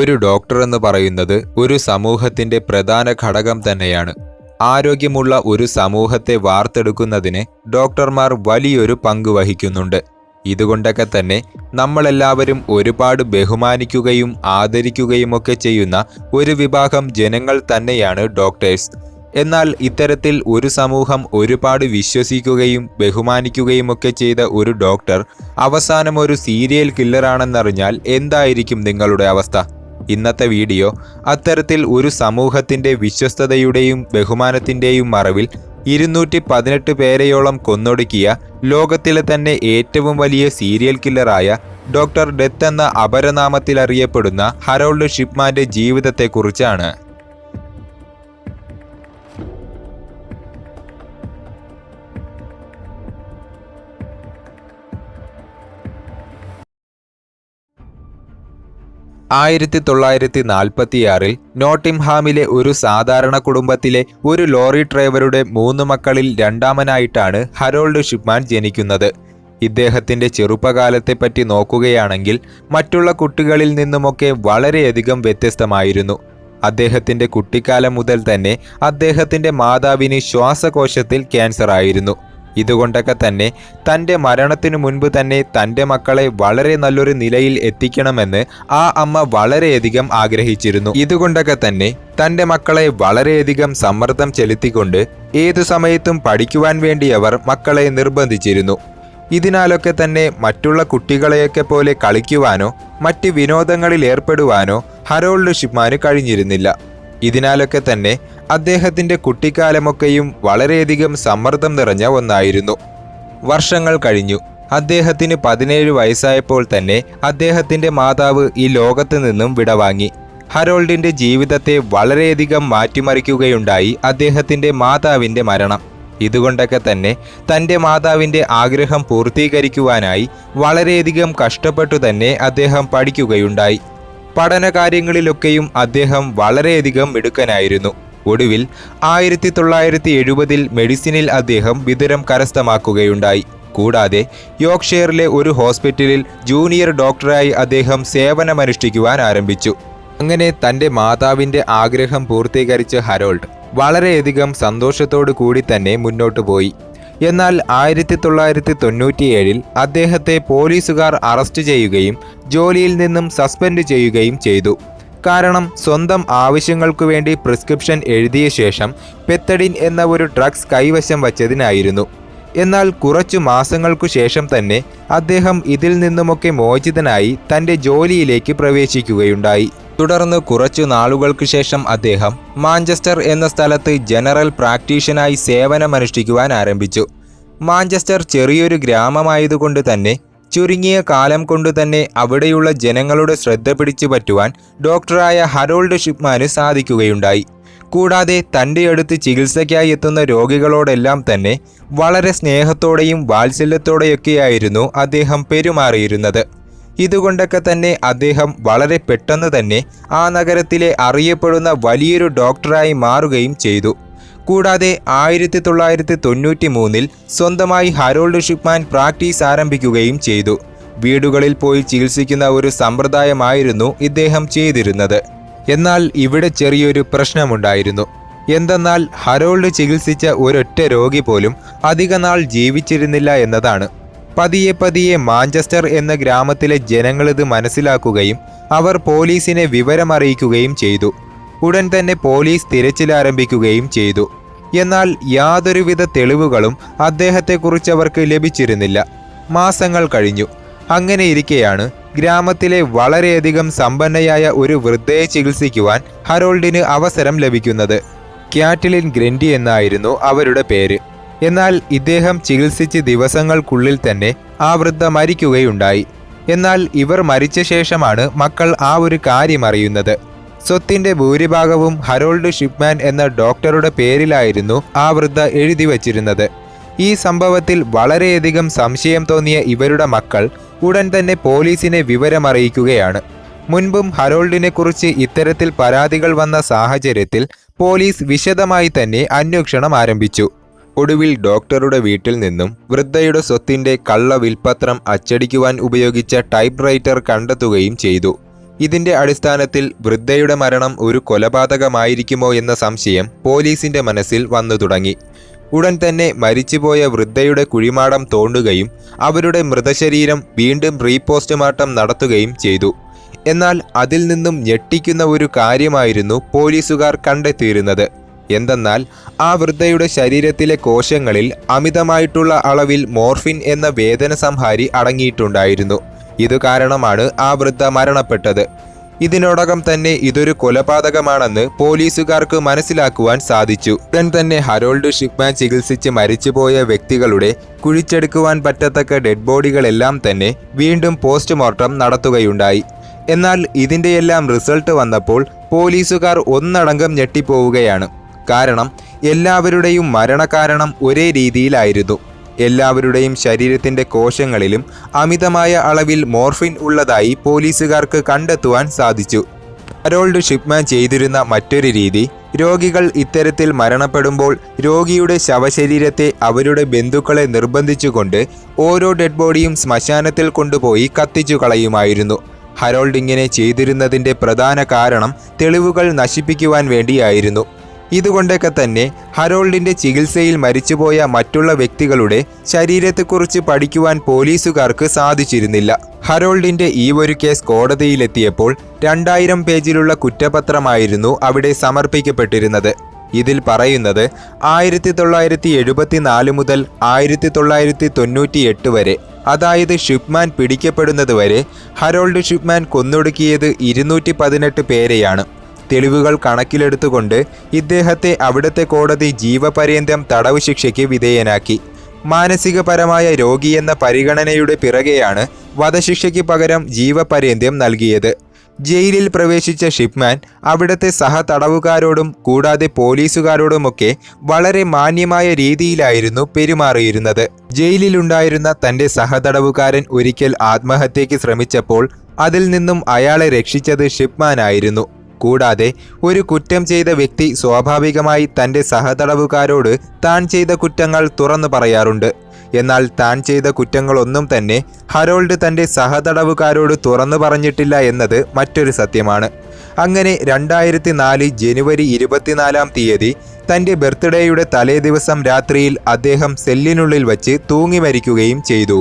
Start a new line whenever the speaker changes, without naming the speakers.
ഒരു ഡോക്ടർ എന്ന് പറയുന്നത് ഒരു സമൂഹത്തിന്റെ പ്രധാന ഘടകം തന്നെയാണ്. ആരോഗ്യമുള്ള ഒരു സമൂഹത്തെ വാർത്തെടുക്കുന്നതിന് ഡോക്ടർമാർ വലിയൊരു പങ്ക് വഹിക്കുന്നുണ്ട്. ഇതുകൊണ്ടൊക്കെ തന്നെ നമ്മളെല്ലാവരും ഒരുപാട് ബഹുമാനിക്കുകയും ആദരിക്കുകയുമൊക്കെ ചെയ്യുന്ന ഒരു വിഭാഗം ജനങ്ങൾ തന്നെയാണ് ഡോക്ടേഴ്സ് എന്നാൽ ഇത്തരത്തിൽ ഒരു സമൂഹം ഒരുപാട് വിശ്വസിക്കുകയും ബഹുമാനിക്കുകയുമൊക്കെ ചെയ്ത ഒരു ഡോക്ടർ അവസാനം ഒരു സീരിയൽ കില്ലറാണെന്നറിഞ്ഞാൽ എന്തായിരിക്കും നിങ്ങളുടെ അവസ്ഥ? ഇന്നത്തെ വീഡിയോ അത്തരത്തിൽ ഒരു സമൂഹത്തിന്റെ വിശ്വസ്തതയുടെയും ബഹുമാനത്തിന്റെയും മറവിൽ ഇരുന്നൂറ്റി പതിനെട്ട് പേരെയോളം കൊന്നൊടുക്കിയ ലോകത്തിലെ തന്നെ ഏറ്റവും വലിയ സീരിയൽ കില്ലറായ ഡോക്ടർ ഡെത്ത് എന്ന അപരനാമത്തിൽ അറിയപ്പെടുന്ന ഹരോൾഡ് ഷിപ്മാന്റെ ജീവിതത്തെക്കുറിച്ചാണ്. ആയിരത്തി തൊള്ളായിരത്തി നാൽപ്പത്തിയാറിൽ നോട്ടിംഹാമിലെ ഒരു സാധാരണ കുടുംബത്തിലെ ഒരു ലോറി ഡ്രൈവറുടെ മൂന്ന് മക്കളിൽ രണ്ടാമനായിട്ടാണ് ഹരോൾഡ് ഷിപ്മാൻ ജനിക്കുന്നത്. ഇദ്ദേഹത്തിന്റെ ചെറുപ്പകാലത്തെപ്പറ്റി നോക്കുകയാണെങ്കിൽ മറ്റുള്ള കുട്ടികളിൽ നിന്നുമൊക്കെ വളരെയധികം വ്യത്യസ്തമായിരുന്നു. അദ്ദേഹത്തിന്റെ കുട്ടിക്കാലം മുതൽ തന്നെ അദ്ദേഹത്തിന്റെ മാതാവിന് ശ്വാസകോശത്തിൽ ക്യാൻസർ ആയിരുന്നു ഇതുകൊണ്ടൊക്കെ തന്നെ തന്റെ മരണത്തിനു മുൻപ് തന്നെ തന്റെ മക്കളെ വളരെ നല്ലൊരു നിലയിൽ എത്തിക്കണമെന്ന് ആ അമ്മ വളരെയധികം ആഗ്രഹിച്ചിരുന്നു. ഇതുകൊണ്ടൊക്കെ തന്നെ തന്റെ മക്കളെ വളരെയധികം സമ്മർദ്ദം ചെലുത്തിക്കൊണ്ട് ഏതു സമയത്തും പഠിക്കുവാൻ വേണ്ടി അവർ മക്കളെ നിർബന്ധിച്ചിരുന്നു. ഇതിനാലൊക്കെ തന്നെ മറ്റുള്ള കുട്ടികളെയൊക്കെ പോലെ കളിക്കുവാനോ മറ്റ് വിനോദങ്ങളിൽ ഏർപ്പെടുവാനോ ഹരോൾഡ് ഷിപ്മാന് കഴിഞ്ഞിരുന്നില്ല. ഇതിനാലൊക്കെ തന്നെ അദ്ദേഹത്തിന്റെ കുട്ടിക്കാലമൊക്കെയും വളരെയധികം സമ്മർദ്ദം നിറഞ്ഞ ഒന്നായിരുന്നു. വർഷങ്ങൾ കഴിഞ്ഞു. അദ്ദേഹത്തിന് പതിനേഴ് വയസ്സായപ്പോൾ തന്നെ അദ്ദേഹത്തിന്റെ മാതാവ് ഈ ലോകത്ത് നിന്നും വിടവാങ്ങി. ഹരോൾഡിന്റെ ജീവിതത്തെ വളരെയധികം മാറ്റിമറിക്കുകയുണ്ടായി അദ്ദേഹത്തിന്റെ മാതാവിന്റെ മരണം. ഇതുകൊണ്ടൊക്കെ തന്നെ തന്റെ മാതാവിന്റെ ആഗ്രഹം പൂർത്തീകരിക്കുവാനായി വളരെയധികം കഷ്ടപ്പെട്ടു തന്നെ അദ്ദേഹം പഠിക്കുകയുണ്ടായി. പഠനകാര്യങ്ങളിലൊക്കെയും അദ്ദേഹം വളരെയധികം മിടുക്കനായിരുന്നു. ഒടുവിൽ ആയിരത്തി തൊള്ളായിരത്തി എഴുപതിൽ മെഡിസിനിൽ അദ്ദേഹം വിതരം കരസ്ഥമാക്കുകയുണ്ടായി. കൂടാതെ യോർക്ക്ഷയറിലെ ഒരു ഹോസ്പിറ്റലിൽ ജൂനിയർ ഡോക്ടറായി അദ്ദേഹം സേവനമനുഷ്ഠിക്കുവാൻ ആരംഭിച്ചു. അങ്ങനെ തന്റെ മാതാവിന്റെ ആഗ്രഹം പൂർത്തീകരിച്ച ഹരോൾഡ് വളരെയധികം സന്തോഷത്തോടു കൂടി തന്നെ മുന്നോട്ടു പോയി. എന്നാൽ ആയിരത്തി തൊള്ളായിരത്തി തൊണ്ണൂറ്റിയേഴിൽ അദ്ദേഹത്തെ പോലീസുകാർ അറസ്റ്റ് ചെയ്യുകയും ജോലിയിൽ നിന്നും സസ്പെൻഡ് ചെയ്യുകയും ചെയ്തു. കാരണം സ്വന്തം ആവശ്യങ്ങൾക്കു വേണ്ടി പ്രിസ്ക്രിപ്ഷൻ എഴുതിയ ശേഷം പെത്തഡിൻ എന്ന ഒരു ഡ്രഗ്സ് കൈവശം വച്ചതിനായിരുന്നു. എന്നാൽ കുറച്ചു മാസങ്ങൾക്കു ശേഷം തന്നെ അദ്ദേഹം ഇതിൽ നിന്നുമൊക്കെ മോചിതനായി തന്റെ ജോലിയിലേക്ക് പ്രവേശിക്കുകയുണ്ടായി. തുടർന്ന് കുറച്ചു നാളുകൾക്ക് ശേഷം അദ്ദേഹം മാഞ്ചസ്റ്റർ എന്ന സ്ഥലത്ത് ജനറൽ പ്രാക്ടീഷനായി സേവനമനുഷ്ഠിക്കുവാൻ ആരംഭിച്ചു. മാഞ്ചസ്റ്റർ ചെറിയൊരു ഗ്രാമമായതുകൊണ്ട് തന്നെ ചുരുങ്ങിയ കാലം കൊണ്ട് തന്നെ അവിടെയുള്ള ജനങ്ങളുടെ ശ്രദ്ധ പിടിച്ചു പറ്റുവാൻ ഡോക്ടറായ ഹരോൾഡ് ഷിപ്മാന് സാധിക്കുകയുണ്ടായി. കൂടാതെ തന്റെ അടുത്ത് ചികിത്സയ്ക്കായി എത്തുന്ന രോഗികളോടെല്ലാം തന്നെ വളരെ സ്നേഹത്തോടെയും വാത്സല്യത്തോടെയൊക്കെയായിരുന്നു അദ്ദേഹം പെരുമാറിയിരുന്നത്. ഇതുകൊണ്ടൊക്കെ തന്നെ അദ്ദേഹം വളരെ പെട്ടെന്ന് തന്നെ ആ നഗരത്തിലെ അറിയപ്പെടുന്ന വലിയൊരു ഡോക്ടറായി മാറുകയും ചെയ്തു. കൂടാതെ ആയിരത്തി തൊള്ളായിരത്തി തൊണ്ണൂറ്റി മൂന്നിൽ സ്വന്തമായി ഹരോൾഡ് ഷിപ്മാൻ പ്രാക്ടീസ് ആരംഭിക്കുകയും ചെയ്തു. വീടുകളിൽ പോയി ചികിത്സിക്കുന്ന ഒരു സമ്പ്രദായമായിരുന്നു ഇദ്ദേഹം ചെയ്തിരുന്നത്. എന്നാൽ ഇവിടെ ചെറിയൊരു പ്രശ്നമുണ്ടായിരുന്നു. എന്തെന്നാൽ ഹരോൾഡ് ചികിത്സിച്ച ഒരൊറ്റ രോഗി പോലും അധികനാൾ ജീവിച്ചിരുന്നില്ല എന്നതാണ്. പതിയെ പതിയെ മാഞ്ചസ്റ്റർ എന്ന ഗ്രാമത്തിലെ ജനങ്ങളിത് മനസ്സിലാക്കുകയും അവർ പോലീസിനെ വിവരമറിയിക്കുകയും ചെയ്തു. ഉടൻ തന്നെ പോലീസ് തിരച്ചിലാരംഭിക്കുകയും ചെയ്തു. എന്നാൽ യാതൊരുവിധ തെളിവുകളും അദ്ദേഹത്തെക്കുറിച്ച് അവർക്ക് ലഭിച്ചിരുന്നില്ല. മാസങ്ങൾ കഴിഞ്ഞു. അങ്ങനെയിരിക്കെയാണ് ഗ്രാമത്തിലെ വളരെയധികം സമ്പന്നയായ ഒരു വൃദ്ധയെ ചികിത്സിക്കുവാൻ ഹരോൾഡിന് അവസരം ലഭിക്കുന്നത്. ക്യാറ്റലിൻ ഗ്രൻഡി എന്നായിരുന്നു അവരുടെ പേര്. എന്നാൽ ഇദ്ദേഹം ചികിത്സിച്ച് ദിവസങ്ങൾക്കുള്ളിൽ തന്നെ ആ വൃദ്ധ മരിക്കുകയുണ്ടായി. എന്നാൽ ഇവർ മരിച്ച ശേഷമാണ് മക്കൾ ആ ഒരു കാര്യം അറിയുന്നത്. സ്വത്തിന്റെ ഭൂരിഭാഗവും ഹരോൾഡ് ഷിപ്മാൻ എന്ന ഡോക്ടറുടെ പേരിലായിരുന്നു ആ വൃദ്ധ എഴുതി വച്ചിരുന്നത്. ഈ സംഭവത്തിൽ വളരെയധികം സംശയം തോന്നിയ ഇവരുടെ മക്കൾ ഉടൻ തന്നെ പോലീസിനെ വിവരമറിയിക്കുകയാണ്. മുൻപും ഹരോൾഡിനെക്കുറിച്ച് ഇത്തരത്തിൽ പരാതികൾ വന്ന സാഹചര്യത്തിൽ പോലീസ് വിശദമായി തന്നെ അന്വേഷണം ആരംഭിച്ചു. ഒടുവിൽ ഡോക്ടറുടെ വീട്ടിൽ നിന്നും വൃദ്ധയുടെ സ്വത്തിന്റെ കള്ള വിൽപത്രം അച്ചടിക്കുവാൻ ഉപയോഗിച്ച ടൈപ്പ് റൈറ്റർ കണ്ടെത്തുകയും ചെയ്തു. ഇതിന്റെ അടിസ്ഥാനത്തിൽ വൃദ്ധയുടെ മരണം ഒരു കൊലപാതകമായിരിക്കുമോ എന്ന സംശയം പോലീസിന്റെ മനസ്സിൽ വന്നു തുടങ്ങി. ഉടൻ തന്നെ മരിച്ചുപോയ വൃദ്ധയുടെ കുഴിമാടം തോണ്ടുകയും അവരുടെ മൃതശരീരം വീണ്ടും റീപോസ്റ്റ്മോർട്ടം നടത്തുകയും ചെയ്തു. എന്നാൽ അതിൽ നിന്നും ഞെട്ടിക്കുന്ന ഒരു കാര്യമായിരുന്നു പോലീസുകാർ കണ്ടെത്തിയിരുന്നത്. എന്തെന്നാൽ ആ വൃദ്ധയുടെ ശരീരത്തിലെ കോശങ്ങളിൽ അമിതമായിട്ടുള്ള അളവിൽ മോർഫിൻ എന്ന വേദന സംഹാരി അടങ്ങിയിട്ടുണ്ടായിരുന്നു. ഇത് കാരണമാണ് ആ വൃദ്ധ മരണപ്പെട്ടത്. ഇതിനോടകം തന്നെ ഇതൊരു കൊലപാതകമാണെന്ന് പോലീസുകാർക്ക് മനസ്സിലാക്കുവാൻ സാധിച്ചു. ഉടൻ തന്നെ ഹരോൾഡ് ഷിപ്മാൻ ചികിത്സിച്ച് മരിച്ചുപോയ വ്യക്തികളുടെ കുഴിച്ചെടുക്കുവാൻ പറ്റത്തക്ക ഡെഡ് ബോഡികളെല്ലാം തന്നെ വീണ്ടും പോസ്റ്റ്മോർട്ടം നടത്തുകയുണ്ടായി. എന്നാൽ ഇതിന്റെയെല്ലാം റിസൾട്ട് വന്നപ്പോൾ പോലീസുകാർ ഒന്നടങ്കം ഞെട്ടിപ്പോവുകയാണ്. കാരണം എല്ലാവരുടെയും മരണകാരണം ഒരേ രീതിയിലായിരുന്നു. എല്ലാവരുടെയും ശരീരത്തിന്റെ കോശങ്ങളിലും അമിതമായ അളവിൽ മോർഫിൻ ഉള്ളതായി പോലീസുകാർക്ക് കണ്ടെത്തുവാൻ സാധിച്ചു. ഹരോൾഡ് ഷിപ്മാൻ ചെയ്തിരുന്ന മറ്റൊരു രീതി രോഗികൾ ഇത്തരത്തിൽ മരണപ്പെടുമ്പോൾ രോഗിയുടെ ശവശരീരത്തെ അവരുടെ ബന്ധുക്കളെ നിർബന്ധിച്ചുകൊണ്ട് ഓരോ ഡെഡ് ബോഡിയും ശ്മശാനത്തിൽ കൊണ്ടുപോയി കത്തിച്ചു കളയുമായിരുന്നു. ഹരോൾഡ് ഇങ്ങനെ ചെയ്തിരുന്നതിന്റെ പ്രധാന കാരണം തെളിവുകൾ നശിപ്പിക്കുവാൻ വേണ്ടിയായിരുന്നു. ഇതുകൊണ്ടൊക്കെ തന്നെ ഹരോൾഡിന്റെ ചികിത്സയിൽ മരിച്ചുപോയ മറ്റുള്ള വ്യക്തികളുടെ ശരീരത്തെക്കുറിച്ച് പഠിക്കുവാൻ പോലീസുകാർക്ക് സാധിച്ചിരുന്നില്ല. ഹരോൾഡിന്റെ ഈ ഒരു കേസ് കോടതിയിലെത്തിയപ്പോൾ രണ്ടായിരം പേജിലുള്ള കുറ്റപത്രമായിരുന്നു അവിടെ സമർപ്പിക്കപ്പെട്ടിരുന്നത്. ഇതിൽ പറയുന്നത് ആയിരത്തി തൊള്ളായിരത്തി എഴുപത്തിനാല് മുതൽ ആയിരത്തി തൊള്ളായിരത്തി തൊണ്ണൂറ്റി എട്ട് വരെ. അതായത് ഷിപ്മാൻ പിടിക്കപ്പെടുന്നത് വരെ ഹരോൾഡ് ഷിപ്മാൻ കൊന്നൊടുക്കിയത് ഇരുന്നൂറ്റി പതിനെട്ട് പേരെയാണ്. തെളിവുകൾ കണക്കിലെടുത്തുകൊണ്ട് ഇദ്ദേഹത്തെ അവിടുത്തെ കോടതി ജീവപര്യന്തം തടവ് ശിക്ഷയ്ക്ക് വിധേയനാക്കി. മാനസികപരമായ രോഗിയെന്ന പരിഗണനയുടെ പിറകെയാണ് വധശിക്ഷയ്ക്ക് പകരം ജീവപര്യന്തം നൽകിയത്. ജയിലിൽ പ്രവേശിച്ച ഷിപ്മാൻ അവിടുത്തെ സഹതടവുകാരോടും കൂടാതെ പോലീസുകാരോടുമൊക്കെ വളരെ മാന്യമായ രീതിയിലായിരുന്നു പെരുമാറിയിരുന്നത്. ജയിലിലുണ്ടായിരുന്ന തന്റെ സഹതടവുകാരൻ ഒരിക്കൽ ആത്മഹത്യയ്ക്ക് ശ്രമിച്ചപ്പോൾ അതിൽ നിന്നും അയാളെ രക്ഷിച്ചത് ഷിപ്മാനായിരുന്നു. കൂടാതെ ഒരു കുറ്റം ചെയ്ത വ്യക്തി സ്വാഭാവികമായി തന്റെ സഹതടവുകാരോട് താൻ ചെയ്ത കുറ്റങ്ങൾ തുറന്നു പറയാറുണ്ട്. എന്നാൽ താൻ ചെയ്ത കുറ്റങ്ങളൊന്നും തന്നെ ഹരോൾഡ് തന്റെ സഹതടവുകാരോട് തുറന്നു പറഞ്ഞിട്ടില്ല എന്നത് മറ്റൊരു സത്യമാണ്. അങ്ങനെ രണ്ടായിരത്തി നാല് ജനുവരി ഇരുപത്തിനാലാം തീയതി തന്റെ ബർത്ത്ഡേയുടെ തലേദിവസം രാത്രിയിൽ അദ്ദേഹം സെല്ലിനുള്ളിൽ വച്ച് തൂങ്ങി മരിക്കുകയും ചെയ്തു.